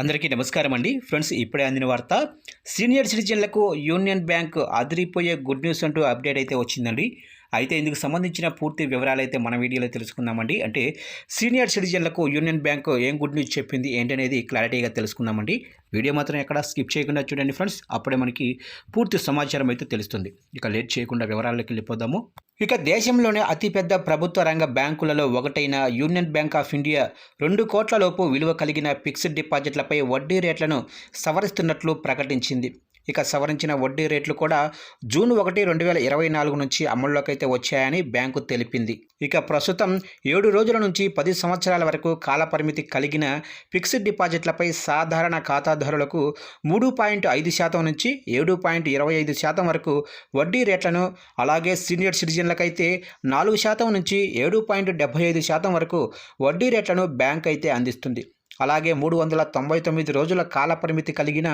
అందరికీ నమస్కారం అండి. ఫ్రెండ్స్ ఇప్పుడే అందిన వార్త సీనియర్ సిటిజన్లకు యూనియన్ బ్యాంక్ అదిరిపోయే గుడ్ న్యూస్ అంటూ అప్డేట్ అయితే వచ్చిందండి. అయితే ఇందుకు సంబంధించిన పూర్తి వివరాలు అయితే మన వీడియోలో తెలుసుకుందామండి. అంటే సీనియర్ సిటిజన్లకు యూనియన్ బ్యాంక్ ఏం గుడ్ న్యూస్ చెప్పింది ఏంటనేది క్లారిటీగా తెలుసుకుందామండి. వీడియో మాత్రం ఎక్కడ స్కిప్ చేయకుండా చూడండి ఫ్రెండ్స్. అప్పుడే మనకి పూర్తి సమాచారం అయితే తెలుస్తుంది. ఇక లేట్ చేయకుండా వివరాల్లోకి వెళ్ళిపోదాము. ఇక దేశంలోనే అతిపెద్ద ప్రభుత్వ రంగ బ్యాంకులలో ఒకటైన యూనియన్ బ్యాంక్ ఆఫ్ ఇండియా రెండు కోట్ల లోపు విలువ కలిగిన ఫిక్స్డ్ డిపాజిట్లపై వడ్డీ రేట్లను సవరిస్తున్నట్లు ప్రకటించింది. ఇక సవరించిన వడ్డీ రేట్లు కూడా జూన్ ఒకటి రెండు వేల ఇరవై నాలుగు నుంచి అమల్లోకైతే వచ్చాయని బ్యాంకు తెలిపింది. ఇక ప్రస్తుతం ఏడు రోజుల నుంచి పది సంవత్సరాల వరకు కాలపరిమితి కలిగిన ఫిక్స్డ్ డిపాజిట్లపై సాధారణ ఖాతాదారులకు మూడు పాయింట్ ఐదు శాతం నుంచి ఏడు పాయింట్ ఇరవై ఐదు శాతం వరకు వడ్డీ రేట్లను అలాగే సీనియర్ సిటిజన్లకైతే నాలుగు శాతం నుంచి ఏడు పాయింట్ డెబ్బై ఐదు శాతం వరకు వడ్డీ రేట్లను బ్యాంక్ అయితే అందిస్తుంది. అలాగే మూడు వందల తొంభై తొమ్మిది రోజుల కాలపరిమితి కలిగిన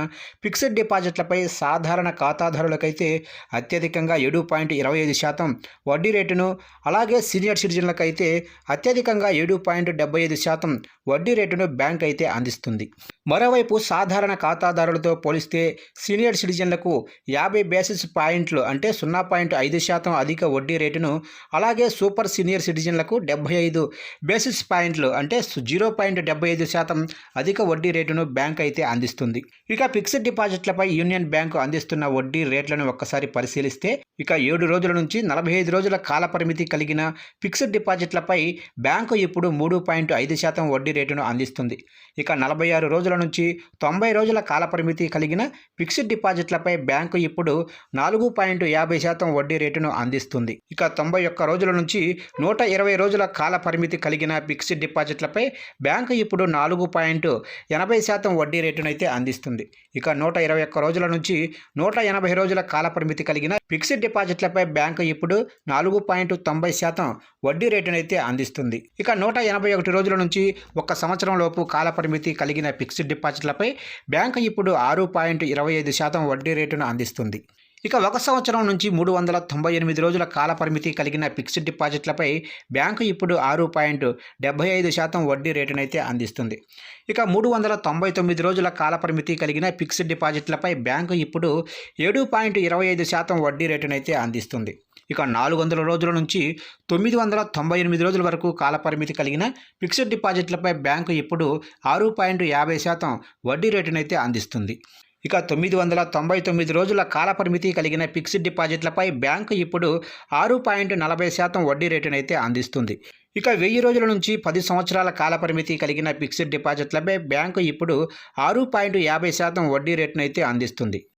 ఫిక్స్డ్ డిపాజిట్లపై సాధారణ ఖాతాదారులకైతే అత్యధికంగా ఏడు పాయింట్ ఇరవై ఐదు శాతం వడ్డీ రేటును అలాగే సీనియర్ సిటిజన్లకైతే అత్యధికంగా ఏడు పాయింట్ డెబ్బై ఐదు శాతం వడ్డీ రేటును బ్యాంక్ అయితే అందిస్తుంది. మరోవైపు సాధారణ ఖాతాదారులతో పోలిస్తే సీనియర్ సిటిజన్లకు యాభై బేసిస్ పాయింట్లు అంటే సున్నా పాయింట్ ఐదు శాతం అధిక వడ్డీ రేటును అలాగే సూపర్ సీనియర్ సిటిజన్లకు డెబ్బై ఐదు బేసిస్ పాయింట్లు అంటే జీరో పాయింట్ డెబ్బై ఐదు శాతం అధిక వడ్డీ రేటును బ్యాంక్ అయితే అందిస్తుంది. ఇక ఫిక్స్డ్ డిపాజిట్లపై యూనియన్ బ్యాంకు అందిస్తున్న వడ్డీ రేట్లను ఒక్కసారి పరిశీలిస్తే ఇక ఏడు రోజుల నుంచి నలభై ఐదు రోజుల కాల పరిమితి కలిగిన ఫిక్స్డ్ డిపాజిట్లపై బ్యాంకు ఇప్పుడు మూడు పాయింట్ ఐదు శాతం వడ్డీ రేటును అందిస్తుంది. ఇక నలభై ఆరు రోజుల నుంచి తొంభై రోజుల కాల పరిమితి కలిగిన ఫిక్స్డ్ డిపాజిట్లపై బ్యాంకు ఇప్పుడు నాలుగు పాయింట్ యాభై శాతం వడ్డీ రేటును అందిస్తుంది. ఇక తొంభై ఒక్క రోజుల నుంచి నూట ఇరవై రోజుల కాల పరిమితి కలిగిన ఫిక్స్డ్ డిపాజిట్లపై బ్యాంకు ఇప్పుడు నాలుగు పాయింట్ ఎనభై శాతం వడ్డీ రేటునైతే అందిస్తుంది. ఇక నూట ఇరవై ఒక్క రోజుల నుంచి నూట ఎనభై రోజుల కాల పరిమితి కలిగిన ఫిక్స్డ్ డిపాజిట్లపై బ్యాంకు ఇప్పుడు నాలుగు పాయింట్ తొంభై శాతం వడ్డీ రేటునైతే అందిస్తుంది. ఇక నూట ఎనభై ఒకటి రోజుల నుంచి ఒక సంవత్సరం లోపు కాల పరిమితి కలిగిన ఫిక్స్డ్ డిపాజిట్లపై బ్యాంకు ఇప్పుడు ఆరు పాయింట్ ఇరవై ఐదు శాతం వడ్డీ రేటును అందిస్తుంది. ఇక ఒక సంవత్సరం నుంచి మూడు వందల తొంభై ఎనిమిది రోజుల కాల పరిమితి కలిగిన ఫిక్స్డ్ డిపాజిట్లపై బ్యాంకు ఇప్పుడు ఆరు పాయింట్ డెబ్బై ఐదు శాతం వడ్డీ రేటునైతే అందిస్తుంది. ఇక మూడు వందల తొంభై తొమ్మిది రోజుల కాల పరిమితి కలిగిన ఫిక్స్డ్ డిపాజిట్లపై బ్యాంకు ఇప్పుడు ఏడు పాయింట్ ఇరవై ఐదు శాతం వడ్డీ రేటునైతే అందిస్తుంది. ఇక నాలుగు వందల రోజుల నుంచి తొమ్మిది వందల తొంభై ఎనిమిది రోజుల వరకు కాలపరిమితి కలిగిన ఫిక్స్డ్ డిపాజిట్లపై బ్యాంకు ఇప్పుడు ఆరు పాయింట్ యాభై శాతం వడ్డీ రేటునైతే అందిస్తుంది. ఇక తొమ్మిది వందల తొంభై తొమ్మిది రోజుల కాలపరిమితి కలిగిన ఫిక్స్డ్ డిపాజిట్లపై బ్యాంకు ఇప్పుడు ఆరు పాయింట్ నలభై శాతం వడ్డీ రేటునైతే అందిస్తుంది. ఇక వెయ్యి రోజుల నుంచి పది సంవత్సరాల కాలపరిమితి కలిగిన ఫిక్స్డ్ డిపాజిట్లపై బ్యాంకు ఇప్పుడు ఆరు పాయింట్ యాభై శాతం వడ్డీ రేటునైతే అందిస్తుంది.